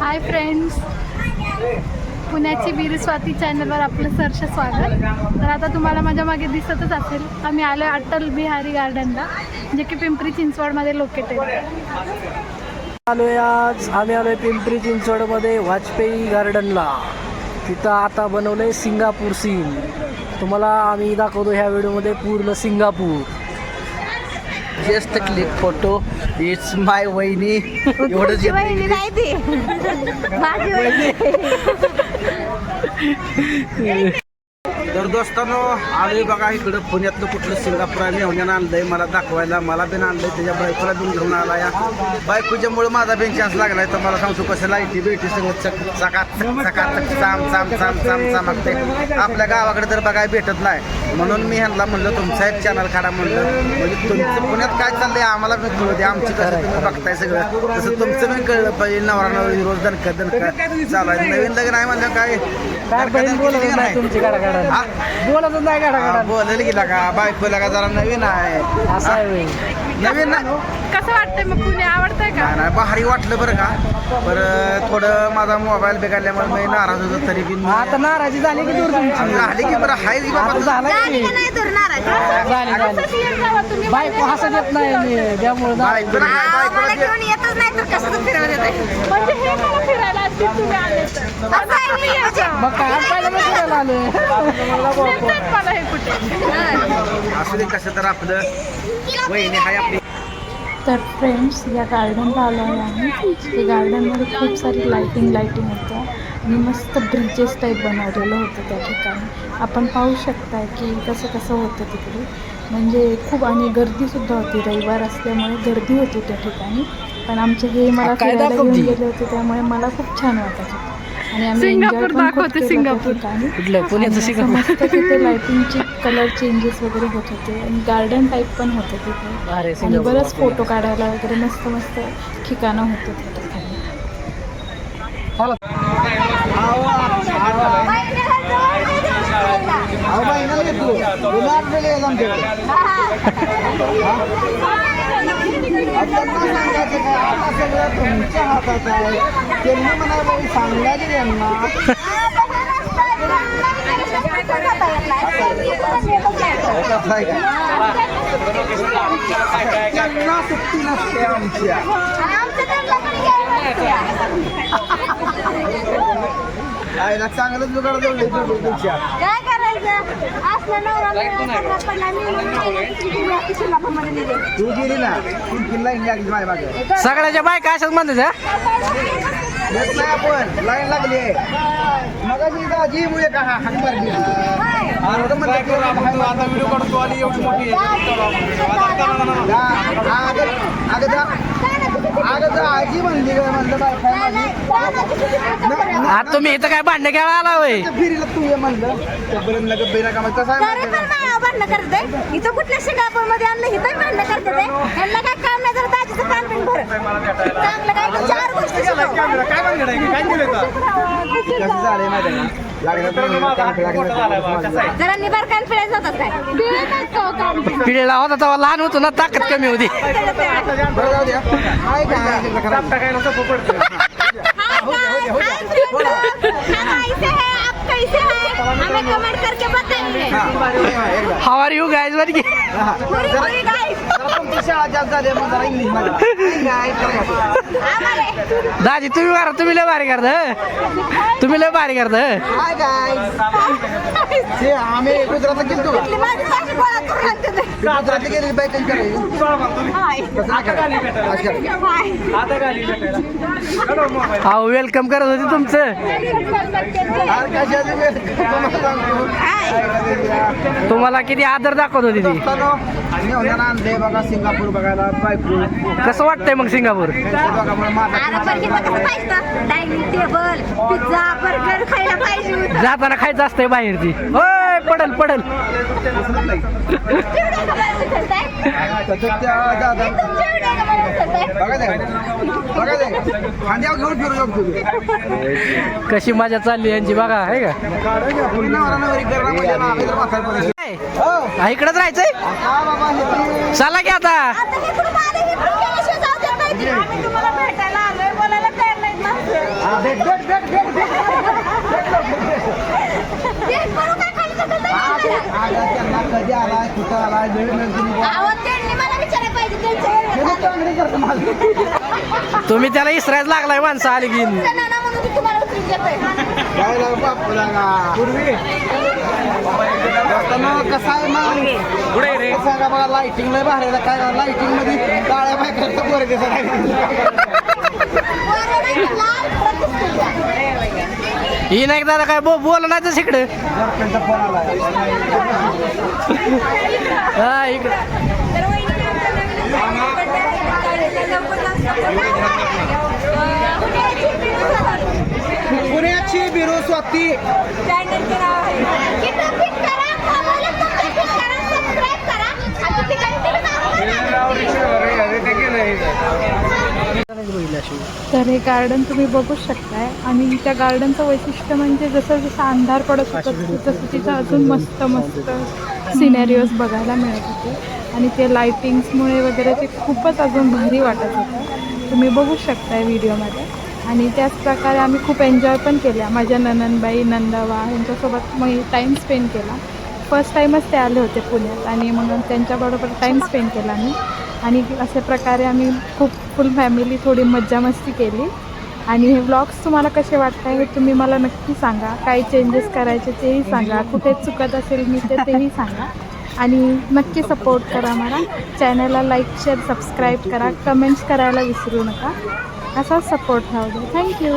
Hi friends पुण्याची वीर स्वाती चॅनलवर आपलं सरश स्वागत. तर आता तुम्हाला माझ्या मागे दिसतच असेल आम्ही आलो अटल बिहारी गार्डनला जे की पिंपरी चिंचवडमध्ये लोकेटेड आहे. आलोय आज. आम्ही आलोय पिंपरी चिंचवडमध्ये वाजपेयी गार्डनला तिथं आता बनवलंय सिंगापूर सीन तुम्हाला आम्ही दाखवतो ह्या व्हिडिओमध्ये पूर्ण Singapore. Just click photo it's my वहिनी एवढंच वहिनी. नाही ती माझी वहिनी तर दोस्तांनो आलोय बघा इकडं पुण्यातलं कुठलं सिंगापूर आहे मेहण्यानं आणलंय मला दाखवायला मला बिन आणलंय त्याच्या बायकोला बिन घेऊन आला या बायकोच्यामुळे माझा बिन चान्स लागलाय तर मला सांगतो कसं लाईटी बेटी सगळं चक चकात चकात चाम चाम चाम चाम चमकते आपल्या गावाकडे तर बघायला भेटत नाही म्हणून मी ह्यांना म्हणलं तुमचा एक चॅनल काढा म्हणलं. म्हणजे तुमचं पुण्यात काय चाललंय आम्हाला पण कळू दे. आमची कसं तुम्ही बघताय सगळं. तसं तुमचं पण कळलं पाहिजे. नवरा नवरी रोज दणका दणका चालू आहे. नवीन लग्न आहे म्हणलं काय? बोलत नाही. बोलेल गेला का बायकोला का जरा नवीन आहे. असं आहे होय. नवीन ना? कसं वाटतंय मग? पुणे आवडतंय का? नाही, नाही भारी वाटलं बरं का. बरं थोडं माझा मोबाईल बिघडल्यामुळे मी नाराज होतो तरी बी मी- आता नाराजी झाली की दूर तुमची? झाली की बरं हाय की बाबा आता झाला झाली की का नाही तर नाराज झाली झाली. असंच येत जावा तुम्ही बायको हसत येत नाही मी त्यामुळे ना- बायकोला मला बायकोला घेऊन येतच नाही तर कसं तर फिरवत येते म्हणजे हे मला फिरायला असतील तुम्ही आले तर. असं आहे मी याच्या. मग काय? पहिला मला हे कुठे असू दे कसं तर आपलं. वहिनी हाय आपली. तर फ्रेंड्स या गार्डनला आलो आहे आम्ही. या गार्डनमध्ये खूप सारी लाईटिंग लाईटिंग होतं आणि मस्त ब्रिजेस टाईप बनवलेलं होतं त्या ठिकाणी. आपण पाहू शकताय की कसं कसं होतं तिकडे. म्हणजे खूप आणि गर्दीसुद्धा होती. रविवार असल्यामुळे गर्दी होती त्या ठिकाणी. पण आमचे हे मला काय फिरायला घेऊन? गेले होते त्यामुळे मला खूप छान वाटत सिंगापूर दाखवते, सिंगापूर. कुठलं? पुण्याचं सिंगापूर. तिथे लाईटिंगची कलर चेंजेस वगैरे होत होते. आणि गार्डन टाईप पण होतं तिथे. अरे आणि बरंच फोटो काढायला वगैरे मस्त मस्त ठिकाणं होते ठिकाणी त्यांना सांगायचं काय? आता सगळं तुमच्या हातात आहे. त्यांनी म्हणायला सांगायचे त्यांना कसं आहे का त्यांना सुट्टी नसते आमच्या. आईला चांगलंच जुगाड जवळ तुमच्या. तू गेली ना माझ्या मागे सगळ्याच्या बायका अशाच म्हणतात हा? येत नाही आपण लाईन लागली आहे. दाजी मुळे का हाक मारली आता म्हणलं की आता व्हिडिओ काढतो आणि एवढी मोठी माझी आता तुम्ही इथं काय भांडण घ्यायला आला होय? फिरीला तू ये म्हणलं. बेना तरी भांडणं करते इथं कुठल्या सिंगापूरमध्ये आणलं इथं भांडणं करते ते यांना काय काम नाही जर दाजीचं कान बिन भर. चांगलं काय चार गोष्टी. कसं झालंय माहिती जरा निबार कान पिळायला जातात काय? पिढीला होता तेव्हा लहान होतो ना ताकद कमी होती. हाव यू गाईज वर की दाजी तुम्ही मारा तुम्ही लय भारी करता तुम्ही लय भारी करता हाय काय ते आम्ही गुजरातला. गुजरातला गेलेली वेलकम करत होते तुमचं. तुम्हाला किती आदर दाखवत होती ती. सिंगापूर बघायला बायको कसं वाटतंय मग सिंगापूर? बघा मला माझा अरे पण इथं कसं पाहिजे डायनिंग टेबल पिझ्झा बर्गर खायला पाहिजे होतं. जाताना खायचं असतंय बाहेरची. होय पडल. पडल कशी मजा चालली यांची बघा आहे का? इकडंच राहायचंय? चला की आता आता हे कुठं आले हे पण केल्याशिवाय जाऊ देत नाही. आम्ही तुम्हाला भेटायला आलोय बोलायला तयार नाहीत ना हा भेट करू काय खाली सगळं जायचं त्यांना कधी आलाय कुठं आलाय वेळ मिळतो तुम्ही त्याला इसरायच लागलाय माणसं आली की. काय बापू पूर्वी कसा आहे मग पुढे रे? सांगा बघा लाइटिंग लय भारी काय लाइटिंगमध्ये काळ्या बायकांचं पोरं दिसत ही नाही दादा काय बो बोल नाही तर इकडे. हा इकडे. पुण्याची बिरू स्वाती. करा. तर हे गार्डन तुम्ही बघू शकताय. आणि त्या गार्डनचं वैशिष्ट्य म्हणजे जसं जसं अंधार पडत होता तसं तिथं अजून मस्त मस्त सिनेरिओज बघायला मिळत होते. आणि ते लायटिंग्समुळे वगैरे ते खूपच अजून भारी वाटत होतं. तुम्ही बघू शकताय व्हिडिओमध्ये आणि त्याच प्रकारे आम्ही खूप एन्जॉय पण केल्या माझ्या नननबाई नंदावा यांच्यासोबत मग टाईम स्पेंड केला. फर्स्ट टाईमच ते आले होते पुण्यात. आणि म्हणून त्यांच्याबरोबर टाईम स्पेंड केला मी. आणि अशा प्रकारे आम्ही खूप फुल फॅमिली थोडी मज्जा मस्ती केली. आणि हे व्लॉग्स तुम्हाला कसे वाटत हे तुम्ही मला नक्की सांगा. काय चेंजेस करायचे तेही सांगा. कुठे चुकत असेल मी ते तेही सांगा. आणि नक्की सपोर्ट करा मला. चॅनलला लाईक शेअर सबस्क्राईब करा. कमेंट्स करायला विसरू नका. असाच सपोर्ट राहू दे थँक्यू